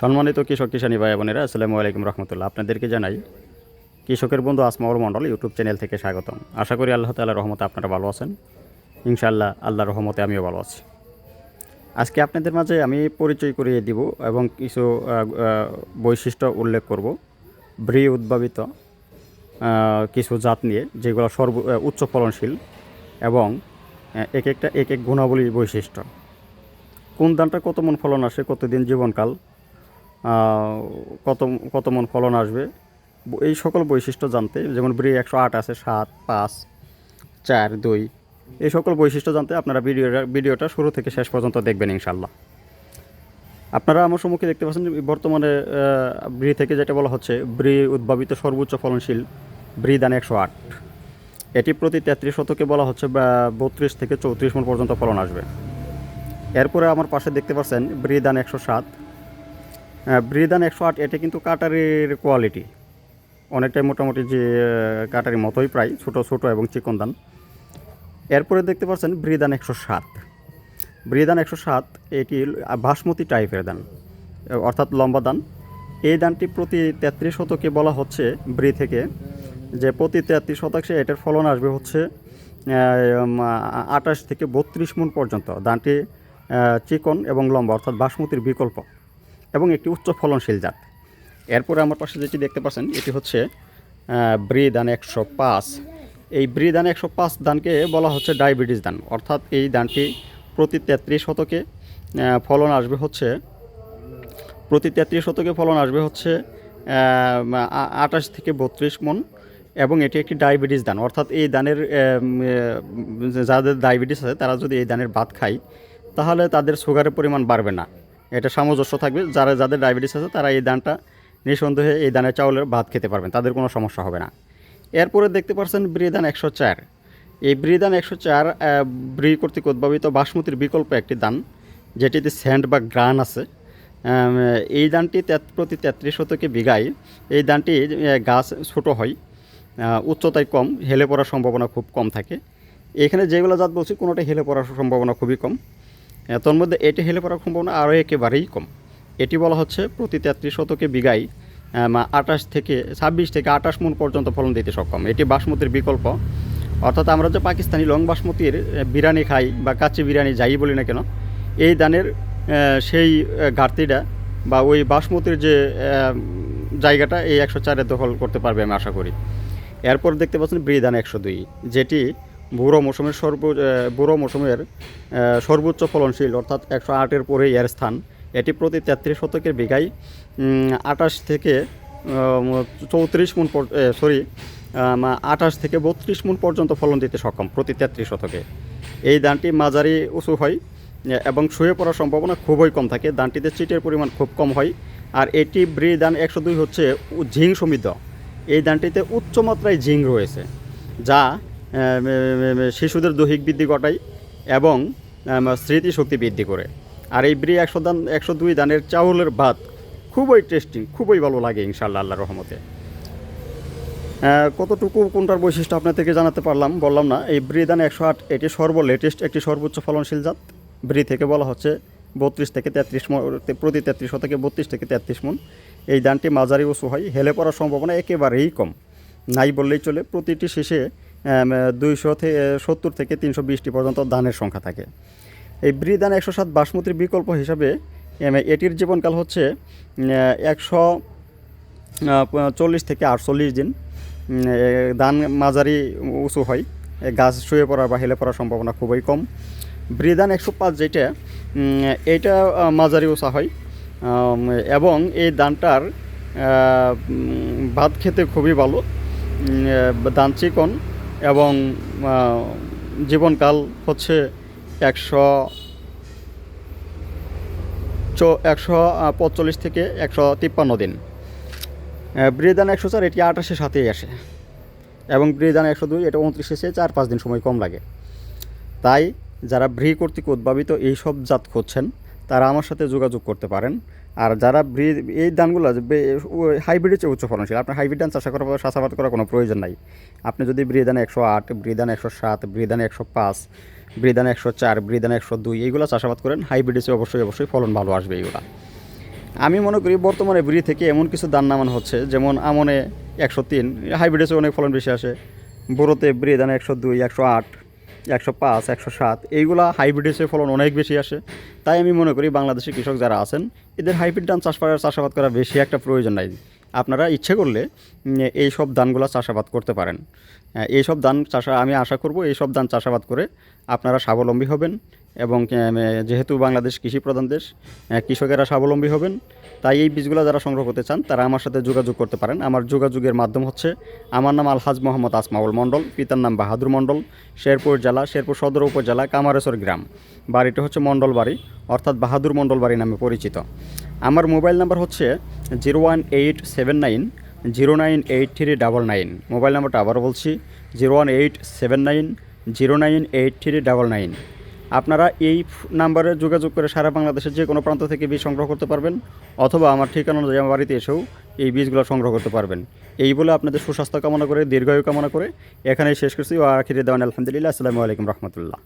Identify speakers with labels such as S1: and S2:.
S1: সম্মানিত কৃষক কিষানী ভাই বোনেরা, আসসালামু আলাইকুম রহমতুল্লাহ। আপনাদেরকে জানাই, কৃষকের বন্ধু আসমাউল মণ্ডল ইউটিউব চ্যানেল থেকে স্বাগতম। আশা করি আল্লাহ তাল্লাহ রহমতে আপনারা ভালো আছেন। ইনশাআল্লাহ আল্লাহ রহমতে আমিও ভালো আছি। আজকে আপনাদের মাঝে আমি পরিচয় করিয়ে দিব এবং কিছু বৈশিষ্ট্য উল্লেখ করব। ব্রি উদ্ভাবিত কিছু জাত নিয়ে, যেগুলো সর্ব উচ্চ ফলনশীল এবং এক একটা এক এক গুণাবলী বৈশিষ্ট্য। কোন ধানটা কত মন ফলন আসে, কতদিন জীবনকাল কত কত মন ফলন আসবে? এই সকল বৈশিষ্ট্য জানতে, যেমন ব্রি একশো আট আছে, সাত, পাঁচ, চার, দুই, এই সকল বৈশিষ্ট্য জানতে আপনারা ভিডিওটা ভিডিওটা শুরু থেকে শেষ পর্যন্ত দেখবেন ইনশাল্লাহ আপনারা আমার সম্মুখে দেখতে পাচ্ছেন যে বর্তমানে ব্রি থেকে যেটা বলা হচ্ছে, ব্রি উদ্ভাবিত সর্বোচ্চ ফলনশীল ব্রি দান একশো আট। এটি প্রতি তেত্রিশ শতকে বলা হচ্ছে বত্রিশ থেকে চৌত্রিশ মন পর্যন্ত ফলন আসবে। এরপরে আমার পাশে দেখতে পাচ্ছেন ব্রিদান একশো সাত ব্রিদান একশো আট এটা কিন্তু কাটারির কোয়ালিটি অনেকটাই মোটামুটি যে কাটারির মতোই প্রায়, ছোট ছোট এবং চিকন দান এরপরে দেখতে পাচ্ছেন ব্রিদান একশো সাত। ব্রিদান একশো সাত, এটি বাসমতি টাইপের দান অর্থাৎ লম্বা দান এই দানটি প্রতি তেত্রিশ শতকে বলা হচ্ছে ব্রি থেকে, যে প্রতি তেত্রিশ শতাংশে এটার ফলন আসবে হচ্ছে আঠাশ থেকে বত্রিশ মন পর্যন্ত। দানটি চিকন এবং লম্বা, অর্থাৎ বাসমতির বিকল্প। এবং একটি উচ্চ ফলনশীল জাত। এরপরে আমার পাশে যেটি দেখতে পাচ্ছেন, এটি হচ্ছে ব্রি দান একশো পাঁচ। এই ব্রি দান একশো পাঁচ দানকে বলা হচ্ছে ডায়াবেটিস দান। অর্থাৎ এই দানটি প্রতি তেত্রিশ শতকে ফলন আসবে হচ্ছে, প্রতি তেত্রিশ শতকে ফলন আসবে হচ্ছে আঠাশ থেকে বত্রিশ মন এবং এটি একটি ডায়াবেটিস দান। অর্থাৎ এই দানের যাদের ডায়াবেটিস আছে, তারা যদি এই দানের ভাত খায়, তাহলে তাদের সুগারের পরিমাণ বাড়বে না। এটা সামঞ্জস্য থাকবে। যারা, যাদের ডায়াবেটিস আছে, তারা এই দানটা নিঃসন্দেহে এই দানের চাউলের ভাত খেতে পারবেন, তাদের কোনো সমস্যা হবে না। এরপরে দেখতে পাচ্ছেন ব্রিদান একশো চার। এই ব্রিদান একশো চার ব্রি কর্তৃক উদ্ভাবিত বাসমতির বিকল্প একটি দান, যেটিতে স্যান্ড বা গ্রান আছে। এই দানটি প্রতি তেত্রিশ শতকে বিঘায়, এই দানটি গাছ ছোট হয় উচ্চতায় কম, হেলে পড়ার সম্ভাবনা খুব কম থাকে। এখানে যেগুলো জাত বলছি, কোনোটা হেলে পড়ার সম্ভাবনা খুবই কম। তোর মধ্যে এটি হেলে পড়ার সম্ভাবনা আরও একেবারেই কম। এটি বলা হচ্ছে প্রতি তেত্রিশ শতকে বিঘায় আটাশ থেকে ছাব্বিশ থেকে আটাশ মন পর্যন্ত ফলন দিতে সক্ষম। এটি বাসমতির বিকল্প। অর্থাৎ আমরা যে পাকিস্তানি লং বাসমতির বিরিয়ানি খাই বা কাচ্চি বিরিয়ানি যাই বলি না কেন, এই দানের সেই ঘাটতিটা বা ওই বাসমতির যে জায়গাটা এই একশো চারে দখল করতে পারবে আমি আশা করি। এরপর দেখতে পাচ্ছেন ব্রিদান একশো দুই, যেটি বুড়ো মৌসুমের সর্ব বুড়ো মৌসুমের সর্বোচ্চ ফলনশীল, অর্থাৎ একশো আটের পরে এর স্থান। এটি প্রতি তেত্রিশ শতকের বিঘায় আটাশ থেকে চৌত্রিশ মন সরি আঠাশ থেকে বত্রিশ মন পর্যন্ত ফলন দিতে সক্ষম প্রতি তেত্রিশ শতকে। এই দানটি মাঝারি উঁচু হয় এবং শুয়ে পড়ার সম্ভাবনা খুবই কম থাকে। দানটিতে চিটের পরিমাণ খুব কম হয়, আর এটি ব্রি দান একশো দুই হচ্ছে ঝিং সমৃদ্ধ। এই দানটিতে উচ্চমাত্রায় ঝিং রয়েছে, যা শিশুদের দৈহিক বৃদ্ধি ঘটায় এবং স্মৃতিশক্তি বৃদ্ধি করে। আর এই ব্রি একশো দান, একশো দুই দানের চাউলের ভাত খুবই টেস্টিং খুবই ভালো লাগে ইনশাল্লাহ আল্লাহ রহমতে। কতটুকু, কোনটার বৈশিষ্ট্য আপনাদেরকে জানাতে পারলাম? বললাম না, এই ব্রিদান একশো আট, এটি সর্ব লেটেস্ট একটি সর্বোচ্চ ফলনশীল জাত। ব্রি থেকে বলা হচ্ছে বত্রিশ থেকে তেত্রিশ মন প্রতি তেত্রিশ থেকে বত্রিশ থেকে তেত্রিশ মন। এই দানটি মাঝারি উঁচু হয় হেলে পড়ার সম্ভাবনা একেবারেই কম। নাই বললেই চলে, প্রতিটি শেষে দুইশো থেকে সত্তর থেকে তিনশো বিশটি পর্যন্ত দানের সংখ্যা থাকে। এই ব্রিদান একশো সাত বাসমতির বিকল্প হিসাবে এটির জীবনকাল হচ্ছে একশো চল্লিশ থেকে আটচল্লিশ দিন। ধান মাঝারি উঁচু হয় গাছ শুয়ে পড়ার বা হেলে পড়ার সম্ভাবনা খুবই কম। ব্রিদান একশো পাঁচ যেটা এইটা মাঝারি উঁচা হয় এবং এই ধানটার ভাত খেতে খুবই ভালো। ধান চিকন এবং জীবনকাল হচ্ছে একশো চো, একশো পঁয়তাল্লিশ থেকে একশো তিপ্পান্ন দিন। ব্রিদান একশো চার, এটি আঠাশের সাথেই আসে। এবং ব্রিদান একশো দুই, এটা উনত্রিশে এসে চার, পাঁচ দিন সময় কম লাগে। তাই যারা ব্রি কর্তৃক উদ্ভাবিত এইসব জাত খুঁজছেন, তারা আমার সাথে যোগাযোগ করতে পারেন। আর যারা ব্রি এই ধানগুলো হাইব্রিডের চেয়ে উচ্চ ফলনশীল আপনার হাইব্রিড ধান চাষা করা চাষাবাদ করার কোনো প্রয়োজন নাই। আপনি যদি ব্রিদান একশো আট ব্রিদান একশো সাত ব্রিদান একশো পাঁচ ব্রিদান একশো চার ব্রিদান একশো দুই, এইগুলো চাষাবাদ করেন হাইব্রিডের চেয়ে অবশ্যই অবশ্যই ফলন ভালো আসবে এইগুলা। আমি মনে করি বর্তমানে ব্রি থেকে এমন কিছু দান নামানো হচ্ছে, যেমন আমনে একশো তিন হাইব্রিডেসে অনেক ফলন বেশি আসে। বোরোতে ব্রি দানে একশো দুই, একশো আট একশো পাঁচ, একশো সাত, এইগুলা হাইব্রিডেসে ফলন অনেক বেশি আসে। তাই আমি মনে করি বাংলাদেশের কৃষক যারা আছেন, এদের হাইব্রিড ধান চাষ করার, চাষাবাদ করা বেশি একটা প্রয়োজন নাই। আপনারা ইচ্ছে করলে এই সব ধানগুলো চাষাবাদ করতে পারেন। এই সব ধান চাষা, আমি আশা করব এই সব ধান চাষাবাদ করে আপনারা স্বাবলম্বী হবেন। এবং যেহেতু বাংলাদেশ কৃষি প্রধান দেশ কৃষকেরা স্বাবলম্বী হবেন, তাই এই বীজগুলো যারা সংগ্রহ করতে চান, তারা আমার সাথে যোগাযোগ করতে পারেন। আমার যোগাযোগের মাধ্যম হচ্ছে, আমার নাম আলহাজ মোহাম্মদ আসমাউল মণ্ডল, পিতার নাম বাহাদুর মণ্ডল, শেরপুর জেলা, শেরপুর সদর উপজেলা, কামারেশ্বর গ্রাম। বাড়িটি হচ্ছে মণ্ডল বাড়ি, অর্থাৎ বাহাদুর মণ্ডল বাড়ি নামে পরিচিত। আমার মোবাইল নাম্বার হচ্ছে zero one eight seven nine zero nine eight three double nine. Mobile নাম্বারটা আবারও বলছি, zero one eight seven nine zero nine eight three double nine. আপনারা এই নাম্বারে যোগাযোগ করে সারা বাংলাদেশের যে কোনো প্রান্ত থেকে বীজ সংগ্রহ করতে পারবেন, অথবা আমার ঠিকানা অনুযায়ী আমার বাড়িতে এসেও এই বীজগুলো সংগ্রহ করতে পারবেন। এই বলে আপনাদের সুস্বাস্থ্য কামনা করে, দীর্ঘায়ু কামনা করে এখানেই শেষ করছি। ও আখিরে দেওয়ান আলহামদুলিল্লাহ। আসসালামু আলাইকুম রহমতুল্লাহ।